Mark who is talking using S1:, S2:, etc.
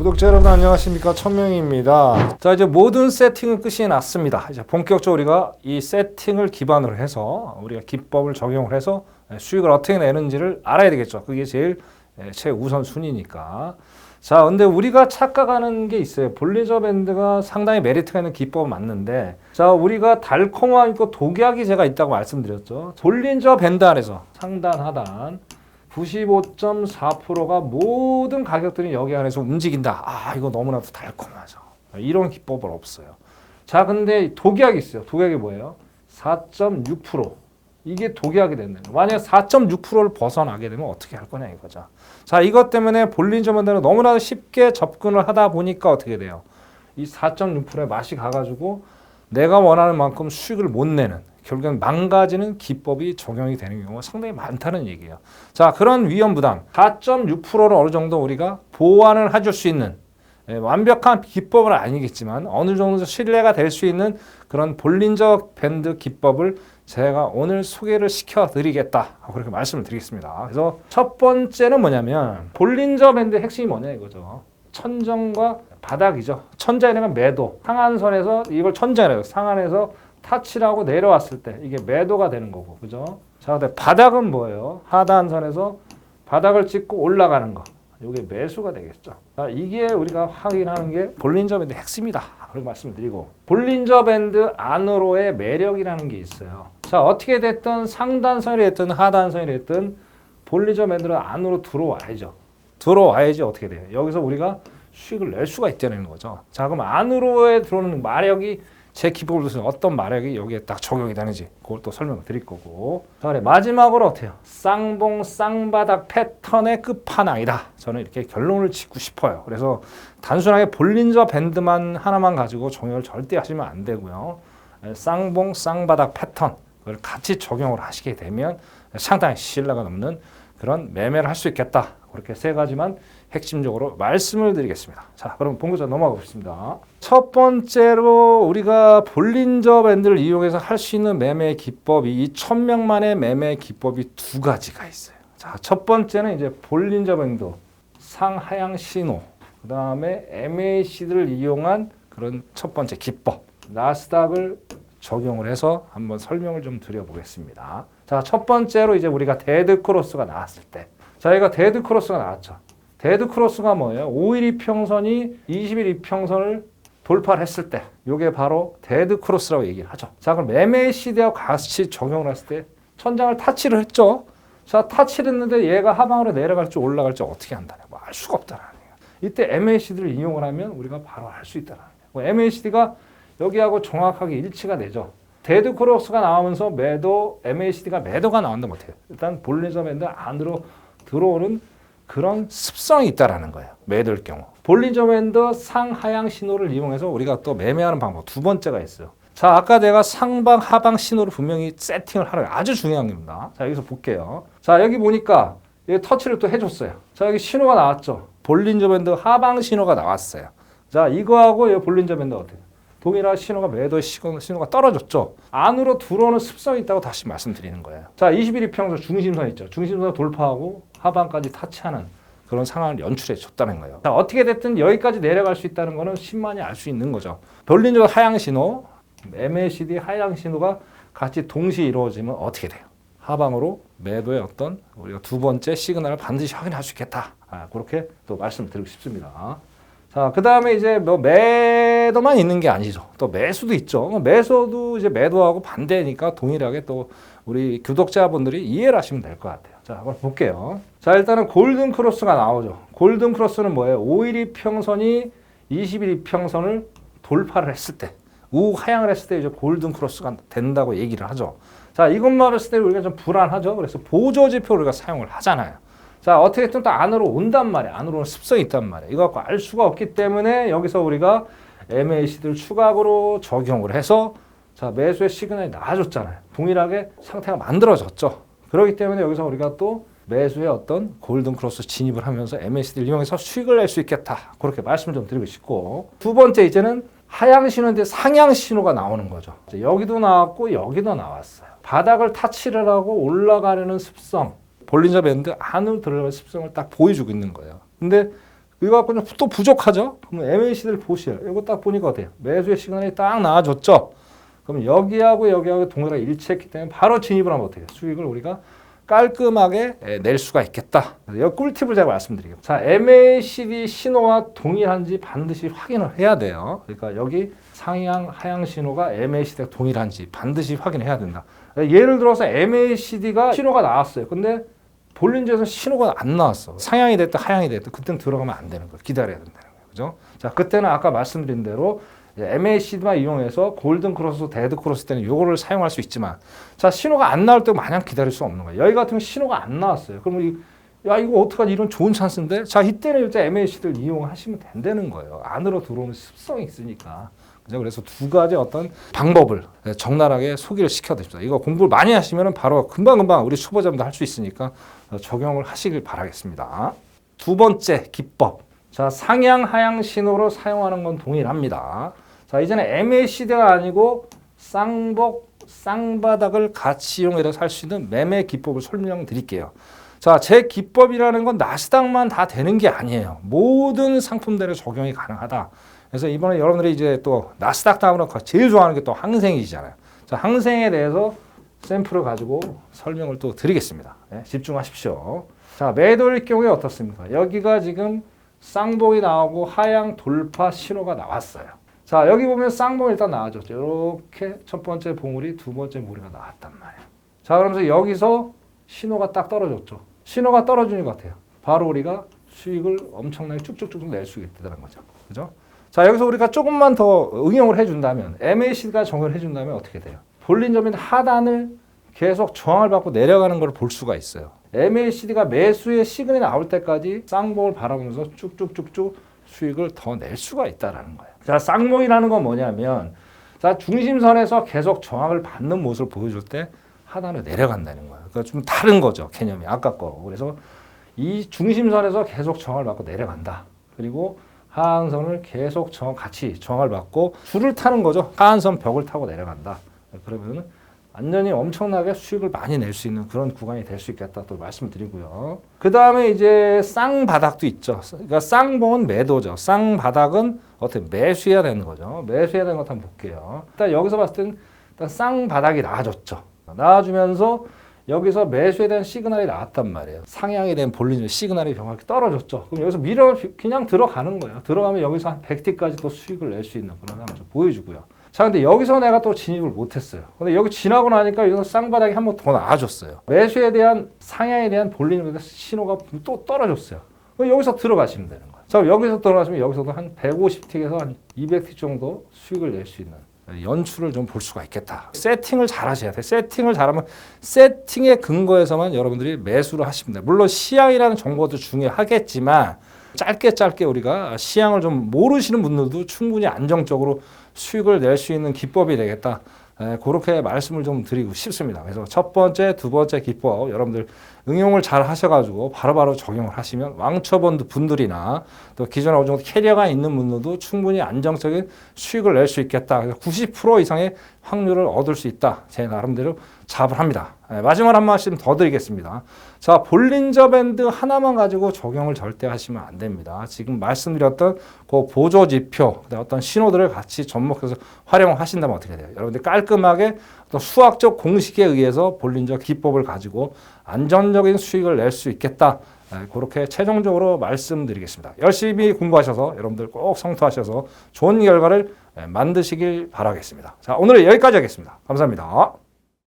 S1: 구독자 여러분 안녕하십니까 천명입니다. 자 이제 모든 세팅은 끝이 났습니다. 이제 본격적으로 우리가 이 세팅을 기반으로 해서 우리가 기법을 적용을 해서 수익을 어떻게 내는지를 알아야 되겠죠. 그게 제일 최우선 순위니까. 자, 근데 우리가 착각하는 게 있어요. 볼리저 밴드가 상당히 메리트가 있는 기법은 맞는데, 자, 우리가 달콤하고 독약이 제가 있다고 말씀드렸죠. 볼린저 밴드 안에서 상단, 하단, 95.4%가 모든 가격들이 여기 안에서 움직인다. 아, 이거 너무나도 달콤하죠. 이런 기법은 없어요. 자, 근데 독약이 있어요. 독약이 뭐예요? 4.6%. 이게 독약이 된다는 거예요. 만약 4.6%를 벗어나게 되면 어떻게 할 거냐 이거죠. 자, 이것 때문에 볼린저 밴드는 너무나 쉽게 접근을 하다 보니까 어떻게 돼요? 이 4.6%의 맛이 가가지고 내가 원하는 만큼 수익을 못 내는 결국엔 망가지는 기법이 적용이 되는 경우가 상당히 많다는 얘기예요. 자, 그런 위험 부담 4.6%를 어느 정도 우리가 보완을 해줄 수 있는 예, 완벽한 기법은 아니겠지만 어느 정도 신뢰가 될 수 있는 그런 볼린저 밴드 기법을 제가 오늘 소개를 시켜드리겠다 그렇게 말씀을 드리겠습니다. 그래서 첫 번째는 뭐냐면 볼린저 밴드의 핵심이 뭐냐 이거죠. 천정과 바닥이죠. 천장이라면 매도. 상한선에서 이걸 천장이라고 상한에서 타치라고 내려왔을 때 이게 매도가 되는 거고 그죠? 자, 근데 바닥은 뭐예요? 하단선에서 바닥을 찍고 올라가는 거. 이게 매수가 되겠죠. 자, 이게 우리가 확인하는 게 볼린저 밴드 핵심이다. 그렇게 말씀을 드리고 볼린저 밴드 안으로의 매력이라는 게 있어요. 자, 어떻게 됐든 상단선이 됐든 하단선이 됐든 볼린저 밴드는 안으로 들어와야죠. 들어와야지 어떻게 돼요? 여기서 우리가 수익을 낼 수가 있다는 거죠. 자, 그럼 안으로에 들어오는 마력이 제 기법을 두서 어떤 마력이 여기에 딱 적용이 되는지 그걸 또 설명을 드릴 거고. 자 그래 마지막으로 어때요? 쌍봉 쌍바닥 패턴의 끝판왕이다. 저는 이렇게 결론을 짓고 싶어요. 그래서 단순하게 볼린저 밴드만 하나만 가지고 종영을 절대 하시면 안 되고요. 쌍봉 쌍바닥 패턴 그걸 같이 적용을 하시게 되면 상당히 신뢰가 넘는 그런 매매를 할 수 있겠다. 그렇게 세 가지만 핵심적으로 말씀을 드리겠습니다. 자, 그럼 본격적으로 넘어가 보겠습니다. 첫 번째로 우리가 볼린저 밴드를 이용해서 할 수 있는 매매 기법이 이 천명만의 매매 기법이 두 가지가 있어요. 자, 첫 번째는 이제 볼린저 밴드 상하향 신호, 그 다음에 MACD를 이용한 그런 첫 번째 기법, 나스닥을 적용을 해서 한번 설명을 좀 드려보겠습니다. 자, 첫 번째로 이제 우리가 데드 크로스가 나왔을 때, 자, 이가 데드 크로스가 나왔죠. 데드 크로스가 뭐예요? 5일 이평선이 20일 이평선을 돌파를 했을 때 이게 바로 데드 크로스라고 얘기를 하죠. 자 그럼 MACD하고 같이 적용을 했을 때 천장을 타치를 했죠. 자 타치를 했는데 얘가 하방으로 내려갈지 올라갈지 어떻게 한다냐 뭐알 수가 없다라는 거예요. 이때 MACD를 이용을 하면 우리가 바로 알 수 있다라는 거예요. 뭐 MACD가 여기하고 정확하게 일치가 되죠. 데드 크로스가 나오면서 매도 MACD가 매도가 나온다 못해요. 일단 볼리저 밴드 안으로 들어오는 그런 습성이 있다라는 거예요. 매도일 경우. 볼린저 밴드 상하향 신호를 이용해서 우리가 또 매매하는 방법 두 번째가 있어요. 자, 아까 내가 상방 하방 신호를 분명히 세팅을 하라 아주 중요한 겁니다. 자, 여기서 볼게요. 자, 여기 보니까 여기 터치를 또 해줬어요. 자, 여기 신호가 나왔죠. 볼린저 밴드 하방 신호가 나왔어요. 자, 이거하고 여기 볼린저 밴드 어때요? 동일한 신호가 매도의 신호가 떨어졌죠. 안으로 들어오는 습성이 있다고 다시 말씀드리는 거예요. 자, 21일 평소 중심선 있죠. 중심선 돌파하고 하반까지 타치하는 그런 상황을 연출해 줬다는 거예요. 자, 어떻게 됐든 여기까지 내려갈 수 있다는 거는 신만이 알 수 있는 거죠. 볼린저 하향 신호, MACD 하향 신호가 같이 동시에 이루어지면 어떻게 돼요? 하방으로 매도의 어떤 우리가 두 번째 시그널을 반드시 확인할 수 있겠다. 아, 그렇게 또 말씀드리고 싶습니다. 자, 그 다음에 이제 뭐 매도만 있는 게 아니죠. 또 매수도 있죠. 매수도 이제 매도하고 반대니까 동일하게 또 우리 구독자분들이 이해를 하시면 될 것 같아요. 자, 한번 볼게요. 자, 일단은 골든 크로스가 나오죠. 골든 크로스는 뭐예요? 5일 이평선이 20일 이평선을 돌파를 했을 때, 우하향을 했을 때 이제 골든 크로스가 된다고 얘기를 하죠. 자, 이것만 봤을 때 우리가 좀 불안하죠. 그래서 보조 지표를 우리가 사용을 하잖아요. 자, 어떻게든 또 안으로 온단 말이야. 안으로 습성이 있단 말이야. 이거 갖고 알 수가 없기 때문에 여기서 우리가 MACD를 추가적으로 적용을 해서 자, 매수의 시그널이 나아졌잖아요. 동일하게 상태가 만들어졌죠. 그렇기 때문에 여기서 우리가 또 매수의 어떤 골든 크로스 진입을 하면서 MACD를 이용해서 수익을 낼 수 있겠다. 그렇게 말씀을 좀 드리고 싶고. 두 번째 이제는 하향 신호인데 상향 신호가 나오는 거죠. 여기도 나왔고 여기도 나왔어요. 바닥을 타치를 하고 올라가려는 습성. 볼린저 밴드 안으로 들어갈 습성을 딱 보여주고 있는 거예요. 근데 이거 갖고 좀또 부족하죠? 그러면 MACD를 보시요. 이거 딱 보니까 어때요? 매수의 시간이 딱 나와줬죠? 그럼 여기하고 여기하고 동일하게 일치했기 때문에 바로 진입을 하면 어떻게? 수익을 우리가 깔끔하게 예, 낼 수가 있겠다. 이 꿀팁을 제가 말씀드릴게요. 자, MACD 신호와 동일한지 반드시 확인을 해야 돼요. 그러니까 여기 상향, 하향 신호가 MACD가 동일한지 반드시 확인해야 된다. 예를 들어서 MACD가 신호가 나왔어요. 근데 볼린저에서 신호가 안 나왔어. 상향이 됐든 하향이 됐든 그때는 들어가면 안 되는 거예요. 기다려야 된다는. 그죠? 자, 그때는 아까 말씀드린 대로 MACD만 이용해서 골든 크로스, 데드 크로스 때는 요거를 사용할 수 있지만 자, 신호가 안 나올 때 마냥 기다릴 수 없는 거예요. 여기 경우 신호가 안 나왔어요. 그러면 이, 야, 이거 어떡하지? 이런 좋은 찬스인데? 자, 이때는 이제 MACD를 이용하시면 된다는 거예요. 안으로 들어오는 습성이 있으니까. 그죠? 그래서 두 가지 어떤 방법을 적나라하게 소개를 시켜드립니다. 이거 공부를 많이 하시면 바로 금방금방 우리 초보자분들 할수 있으니까 적용을 하시길 바라겠습니다. 두 번째 기법. 자, 상향, 하향 신호로 사용하는 건 동일합니다. 자, 이제는 MACD가 아니고 쌍복, 쌍바닥을 같이 이용해서 할수 있는 매매 기법을 설명드릴게요. 자, 제 기법이라는 건 나스닥만 다 되는 게 아니에요. 모든 상품들에 적용이 가능하다. 그래서 이번에 여러분들이 이제 또 나스닥 다음으로 제일 좋아하는 게 또 항생이잖아요. 자, 항생에 대해서 샘플을 가지고 설명을 또 드리겠습니다. 네, 집중하십시오. 자, 매도일 경우에 어떻습니까? 여기가 지금 쌍봉이 나오고 하향 돌파 신호가 나왔어요. 자, 여기 보면 쌍봉이 일단 나와줬죠. 이렇게 첫 번째 봉우리, 두 번째 무리가 나왔단 말이에요. 자, 그러면서 여기서 신호가 딱 떨어졌죠. 신호가 떨어지는 것 같아요. 바로 우리가 수익을 엄청나게 쭉쭉쭉 낼수 있다는 거죠. 그죠? 자, 여기서 우리가 조금만 더 응용을 해준다면, MAC가 적용을 해준다면 어떻게 돼요? 볼린저민 하단을 계속 저항을 받고 내려가는 걸 볼 수가 있어요. MACD가 매수의 시그널이 나올 때까지 쌍봉을 바라보면서 쭉쭉쭉쭉 수익을 더 낼 수가 있다라는 거예요. 자, 쌍봉이라는 건 뭐냐면, 자, 중심선에서 계속 저항을 받는 모습을 보여줄 때 하단으로 내려간다는 거예요. 그러니까 좀 다른 거죠, 개념이. 아까 거. 그래서 이 중심선에서 계속 저항을 받고 내려간다. 그리고 하한선을 계속 저 같이 저항을 받고 줄을 타는 거죠. 하한선 벽을 타고 내려간다. 그러면 완전히 엄청나게 수익을 많이 낼 수 있는 그런 구간이 될 수 있겠다 또 말씀드리고요. 그 다음에 이제 쌍바닥도 있죠. 그러니까 쌍봉은 매도죠. 쌍바닥은 어떻게 매수해야 되는 거죠. 매수해야 되는 것 한번 볼게요. 일단 여기서 봤을 때는 일단 쌍바닥이 나와줬죠. 나와주면서 여기서 매수에 대한 시그널이 나왔단 말이에요. 상향에 대한 볼륨 시그널이 정확히 떨어졌죠. 그럼 여기서 밀어 그냥 들어가는 거예요. 들어가면 여기서 한 100티까지 또 수익을 낼 수 있는 그런 좀 보여주고요. 자, 근데 여기서 내가 또 진입을 못했어요. 근데 여기 지나고 나니까 여기서 쌍바닥이 한 번 더 나와줬어요. 매수에 대한 상향에 대한 볼륨에 신호가 또 떨어졌어요. 여기서 들어가시면 되는 거예요. 자, 여기서 들어가시면 여기서도 한 150틱에서 한 200틱 정도 수익을 낼 수 있는 연출을 좀 볼 수가 있겠다. 세팅을 잘 하셔야 돼. 세팅을 잘하면 세팅의 근거에서만 여러분들이 매수를 하시면 돼요. 물론 시향이라는 정보도 중요하겠지만 짧게 짧게 우리가 시향을 좀 모르시는 분들도 충분히 안정적으로 수익을 낼 수 있는 기법이 되겠다. 에, 그렇게 말씀을 좀 드리고 싶습니다. 그래서 첫 번째, 두 번째 기법 여러분들 응용을 잘 하셔가지고 바로바로 적용을 하시면 왕초본 분들이나 또 기존에 어느 정도 캐리어가 있는 분들도 충분히 안정적인 수익을 낼 수 있겠다. 그래서 90% 이상의 확률을 얻을 수 있다. 제 나름대로 잡을 합니다. 네, 마지막 한 말씀 더 드리겠습니다. 자, 볼린저 밴드 하나만 가지고 적용을 절대 하시면 안 됩니다. 지금 말씀드렸던 그 보조 지표, 어떤 신호들을 같이 접목해서 활용을 하신다면 어떻게 돼요? 여러분들 깔끔하게 어떤 수학적 공식에 의해서 볼린저 기법을 가지고 안전적인 수익을 낼 수 있겠다. 네, 그렇게 최종적으로 말씀드리겠습니다. 열심히 공부하셔서 여러분들 꼭 성투하셔서 좋은 결과를 네, 만드시길 바라겠습니다. 자, 오늘은 여기까지 하겠습니다. 감사합니다.